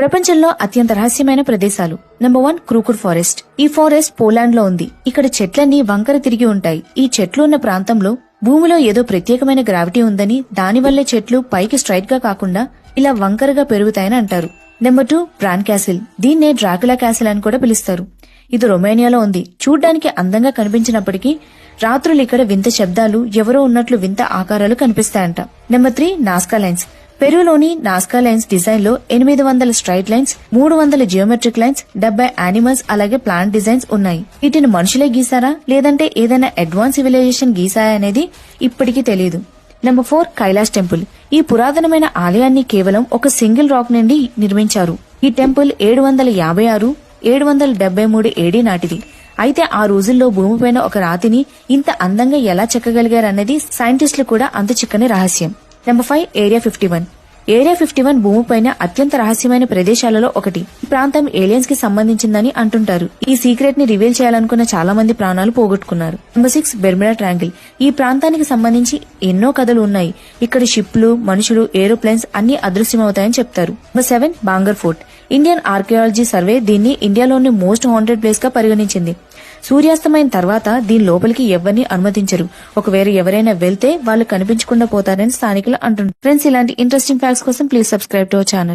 ప్రపంచంలో అత్యంత రహస్యమైన ప్రదేశాలు. నెంబర్ వన్ క్రూకుడ్ ఫారెస్ట్ ఈ ఫారెస్ట్ పోలాండ్లో ఉంది. ఇక్కడ చెట్లన్నీ వంకర తిరిగి ఉంటాయి. ఈ చెట్లు ఉన్న ప్రాంతంలో భూమిలో ఏదో ప్రత్యేకమైన గ్రావిటీ ఉందని దానివల్లే చెట్లు పైకి స్ట్రైట్గా కాకుండా ఇలా వంకరగా పెరుగుతాయని అంటారు. నెంబర్ టూ బ్రాన్ క్యాసిల్ దీన్నే డ్రాకులా క్యాసిల్ అని కూడా పిలుస్తారు. ఇది రొమేనియాలో ఉంది. చూడ్డానికి అందంగా కనిపించినప్పటికీ రాత్రులు ఇక్కడ వింత శబ్దాలు ఎవరో ఉన్నట్లు వింత ఆకారాలు కనిపిస్తాయంట. నెంబర్ త్రీ నాస్కా లైన్స్ పెరూలోని నాస్కా లైన్స్ డిజైన్లో ఎనిమిది వందల స్ట్రైట్ లైన్స్ మూడు వందల జియోమెట్రిక్ లైన్స్ డెబ్బై యానిమల్స్ అలాగే ప్లాంట్ డిజైన్స్ ఉన్నాయి. వీటిని మనుషులే గీసారా లేదంటే ఏదైనా అడ్వాన్స్ సివిలైజేషన్ గీసారా అనేది ఇప్పటికీ తెలియదు నెంబర్ ఫోర్ కైలాస్ టెంపుల్ ఈ పురాతనమైన ఆలయాన్ని కేవలం ఒక సింగిల్ రాక్ నుండి నిర్మించారు. ఈ టెంపుల్ ఏడు వందల యాభై ఆరు ఏడు వందల డెబ్బై మూడు ఏడీ నాటిది. అయితే ఆ రోజుల్లో భూమిపైన ఒక రాతిని ఇంత అందంగా ఎలా చెక్కగలిగారన్నది సైంటిస్టులు కూడా అంత చిక్కని రహస్యం. Number five area fifty one area fifty one భూమిపైన అత్యంత రహస్యమైన ప్రదేశాలలో ఒకటి. ఈ ప్రాంతం ఏలియన్స్కి సంబంధించిందని అంటుంటారు. ఈ సీక్రెట్ని రివీల్ చేయాలనుకున్న చాలా మంది ప్రాణాలు పోగొట్టుకున్నారు. నెంబర్ సిక్స్ బెర్మిడా ట్రాంగిల్ ఈ ప్రాంతానికి సంబంధించి ఎన్నో కథలు ఉన్నాయి. ఇక్కడ షిప్లు మనుషులు ఏరోప్లేన్స్ అన్ని అదృశ్యమవుతాయని చెప్తారు. Number seven Bhangarh fort Indian archaeology survey దీన్ని ఇండియాలోని మోస్ట్ హాంటెడ్ ప్లేస్గా పరిగణించింది. సూర్యాస్తమైన తర్వాత దీని లోపలికి ఎవరిని అనుమతించరు. ఒకవేళ ఎవరైనా వెళ్తే వాళ్ళు కనిపించకుండా పోతారని స్థానికులు అంటున్నారు ఫ్రెండ్స్ ఇలాంటి ఇంట్రెస్టింగ్ ఫ్యాక్ట్స్ కోసం please subscribe to our channel.